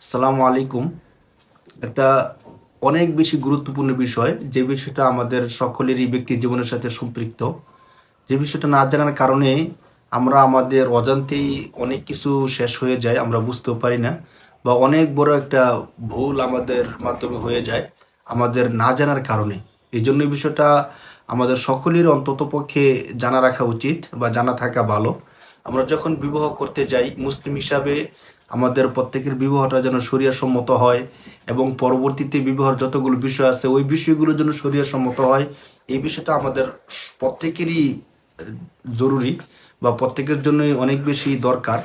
আসসালামু আলাইকুম। একটা অনেক বেশি গুরুত্বপূর্ণ বিষয়, যে বিষয়টা আমাদের সকলেরই ব্যক্তি জীবনের সাথে সম্পৃক্ত। যে বিষয়টা না জানার কারণে আমরা আমাদের অজান্তেই অনেক কিছু শেষ হয়ে যায়, আমরা বুঝতেও পারি না, বা অনেক বড় একটা ভুল আমাদের মাধ্যমে হয়ে যায়, আমাদের না জানার কারণে। এই জন্য বিষয়টা আমাদের সকলের অন্তত পক্ষে জানা রাখা উচিত, বা জানা থাকা ভালো। আমরা যখন বিবাহ করতে যাই, মুসলিম হিসাবে আমাদের প্রত্যেকের বিবাহটা যেন সম্মত হয় এবং পরবর্তীতে বিবাহের যতগুলো বিষয় আছে, ওই বিষয়গুলো যেন সম্মত হয়, এই বিষয়টা আমাদের প্রত্যেকেরই জরুরি বা প্রত্যেকের জন্যই অনেক বেশি দরকার।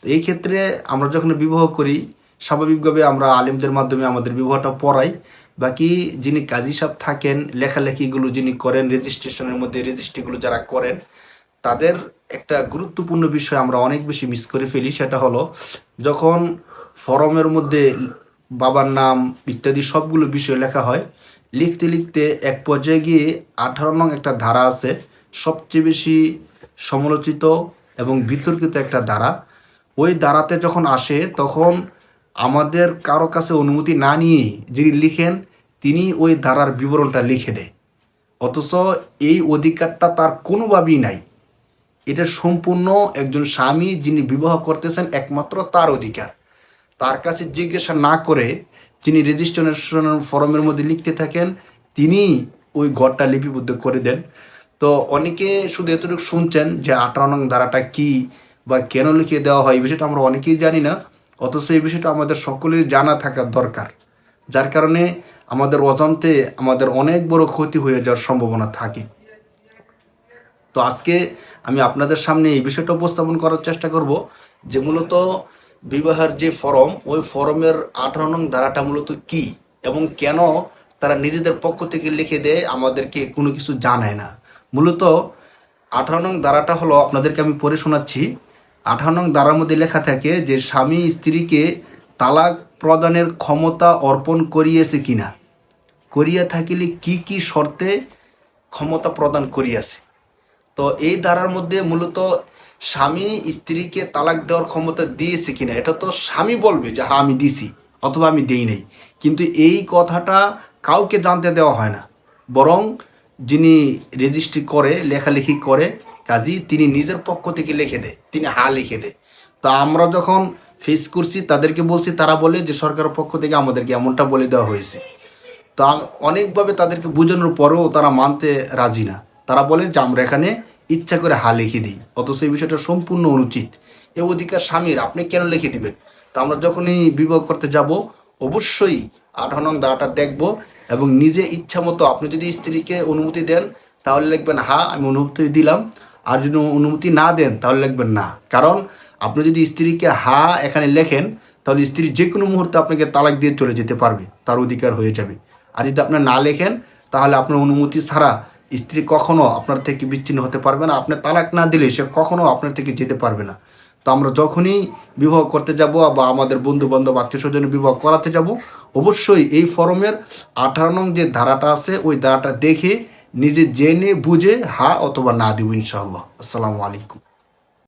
তো এই ক্ষেত্রে আমরা যখন বিবাহ করি, স্বাভাবিকভাবে আমরা আলিমদের মাধ্যমে আমাদের বিবাহটা পড়াই। বাকি যিনি কাজী সাহেব থাকেন, লেখালেখিগুলো যিনি করেন রেজিস্ট্রেশনের মধ্যে রেজিস্ট্রিগুলো যারা করেন, তাদের একটা গুরুত্বপূর্ণ বিষয় আমরা অনেক বেশি মিস করে ফেলি, সেটা হলো যখন ফরমের মধ্যে বাবার নাম ইত্যাদি সবগুলো বিষয় লেখা হয়, লিখতে লিখতে এক পর্যায়ে গিয়ে আঠারো নং একটা ধারা আছে, সবচেয়ে বেশি সমালোচিত এবং বিতর্কিত একটা ধারা। ওই ধারাতে যখন আসে, তখন আমাদের কারও কাছে অনুমতি না নিয়ে যিনি লিখেন, তিনি ওই ধারার বিবরণটা লিখে দেয়। অথচ এই অধিকারটা তার কোনোভাবেই নাই। এটা সম্পূর্ণ একজন স্বামী যিনি বিবাহ করতেছেন একমাত্র তার অধিকার। তার কাছে জিজ্ঞাসা না করে যিনি রেজিস্ট্রেশন ফর্মের মধ্যে লিখতে থাকেন, তিনি ওই ঘরটা লিপিবদ্ধ করে দেন। তো অনেকে শুধু এতটুকু শুনছেন যে আঠারো নং ধারাটা কি বা কেন লিখিয়ে দেওয়া হয়, এই বিষয়টা আমরা অনেকেই জানি না। অথচ এই বিষয়টা আমাদের সকলের জানা থাকা দরকার। যার কারণে আমাদের অজান্তে আমাদের অনেক বড় ক্ষতি হয়ে যাওয়ার সম্ভাবনা থাকে। তো আজকে আমি আপনাদের সামনে এই বিষয়টা উপস্থাপন করার চেষ্টা করব যে মূলত বিবাহের যে ফরম, ওই ফরমের আঠারো নং ধারাটা মূলত কি এবং কেন তারা নিজেদের পক্ষ থেকে লিখে দেয়, আমাদেরকে কোনো কিছু জানায় না। মূলত আঠারো নং ধারাটা হলো, আপনাদেরকে আমি পড়ে শোনাচ্ছি, আঠারো নং ধারার মধ্যে লেখা থাকে যে স্বামী স্ত্রীকে তালাক প্রদানের ক্ষমতা অর্পণ করিয়েছে কিনা। করিয়া থাকিলে কি কি শর্তে ক্ষমতা প্রদান করিয়াছে? তো এই ধারার মধ্যে মূলত স্বামী স্ত্রীকে তালাক দেওয়ার ক্ষমতা দিয়েছে কিনা, এটা তো স্বামী বলবে যে হ্যাঁ আমি দিছি, অথবা আমি দেই নাই। কিন্তু এই কথাটা কাউকে জানতে দেওয়া হয় না। বরং যিনি রেজিস্ট্রি করে, লেখালেখি করে, কাজী, তিনি নিজের পক্ষ থেকে লিখে দেয়, তিনি হা লিখে দেয়। তো আমরা যখন ফেস করছি, তাদেরকে বলছি, তারা বলে যে, সরকারের পক্ষ থেকে আমাদেরকে এমনটা বলে দেওয়া হয়েছে। তো অনেকভাবে তাদেরকে বোঝানোর পরেও তারা মানতে রাজি না। তারা বলে যে, আমরা এখানে ইচ্ছা করে হা লিখে দিই, অথচ এই বিষয়টা সম্পূর্ণ অনুচিত। এ অধিকার স্বামীর, আপনি কেন লিখে দিবেন? তা আমরা যখনই বিবাহ করতে যাব, অবশ্যই আঠারো নং ধারাটা দেখব এবং নিজে ইচ্ছা মতো আপনি যদি স্ত্রীকে অনুমতি দেন, তাহলে লিখবেন, হা, আমি অনুমতি দিলাম। আর যদি অনুমতি না দেন, তাহলে লিখবেন, না। কারণ আপনি যদি স্ত্রীকে হা এখানে লেখেন, তাহলে স্ত্রী যে কোনো মুহূর্তে আপনাকে তালাক দিয়ে চলে যেতে পারবে, তার অধিকার হয়ে যাবে। আর যদি আপনি না লেখেন, তাহলে আপনার অনুমতি ছাড়া স্ত্রী কখনো আপনার থেকে বিচ্ছিন্ন হতে পারবে না। আপনি তালাক না দিলে সে কখনো আপনার থেকে যেতে পারবে না। তো আমরা যখনই বিবাহ করতে যাব বা আমাদের বন্ধু বান্ধব আত্মীয় স্বজন বিবাহ করাতে যাব, অবশ্যই এই ফরমের আঠারো নং যে ধারাটা আছে, ওই ধারাটা দেখে, নিজে জেনে, বুঝে, হা অথবা না দিব ইনশাল্লাহ আসসালামু আলাইকুম।